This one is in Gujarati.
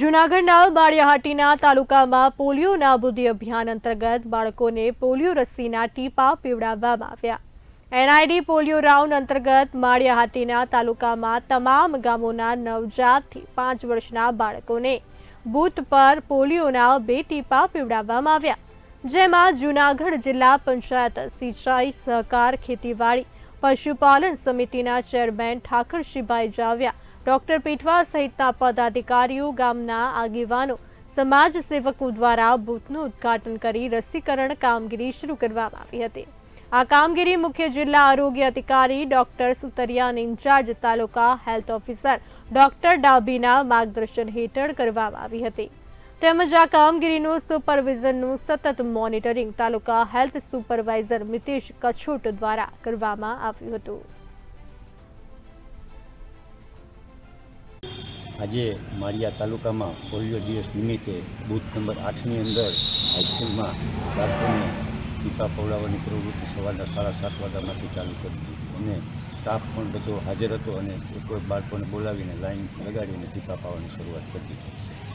જૂનાગઢના બાળિયાહાટીના તાલુકામાં પોલિયો નાબૂદી અભિયાન અંતર્ગત બાળકોને પોલિયો રસીના ટીપા પીવડાવવામાં આવ્યા. એનઆઈડી પોલિયો રાઉન્ડ અંતર્ગત માળિયાહાટીના તાલુકામાં તમામ ગામોના નવજાતથી પાંચ વર્ષના બાળકોને બૂથ પર પોલિયોના બે ટીપા પીવડાવવામાં આવ્યા. જેમાં જૂનાગઢ જિલ્લા પંચાયત સિંચાઈ સહકાર ખેતીવાડી પશુપાલન સમિતિના ચેરમેન ઠાકર શિભાઈ જાવ્યા, ડોક્ટર પીઠવા સહિતના પદાધિકારીઓ, ગામના આગેવાનો, સમાજ સેવકો દ્વારા બૂથનું ઉદ્ઘાટન કરી રસીકરણ કામગીરી શરૂ કરવામાં આવી હતી. આ કામગીરી મુખ્ય જિલ્લા આરોગ્ય અધિકારી ડોક્ટર સુતરિયાન ઇન્ચાર્જ, તાલુકા હેલ્થ ઓફિસર ડોક્ટર ડાભીના માર્ગદર્શન હેઠળ કરવામાં આવી હતી. તેમજ આ કામગીરીનું સુપરવિઝનનું સતત monitoring taluka health supervisor Mitesh Kachhot દ્વારા કરવામાં આવ્યું હતું. આજે માળિયા તાલુકામાં પોલિયો દિવસ નિમિત્તે બૂથ નંબર આઠની અંદર હાઈસ્કૂલમાં બાળકોને ટીપા પવડાવવાની પ્રવૃત્તિ સવારના સાડા સાત વાગ્યામાંથી ચાલુ કરી દીધી. અને સ્ટાફ પણ બધો હાજર હતો અને કોઈ બાળકોને બોલાવીને લાઈન લગાડીને ટીપા પાવાની શરૂઆત કરી દીધી છે.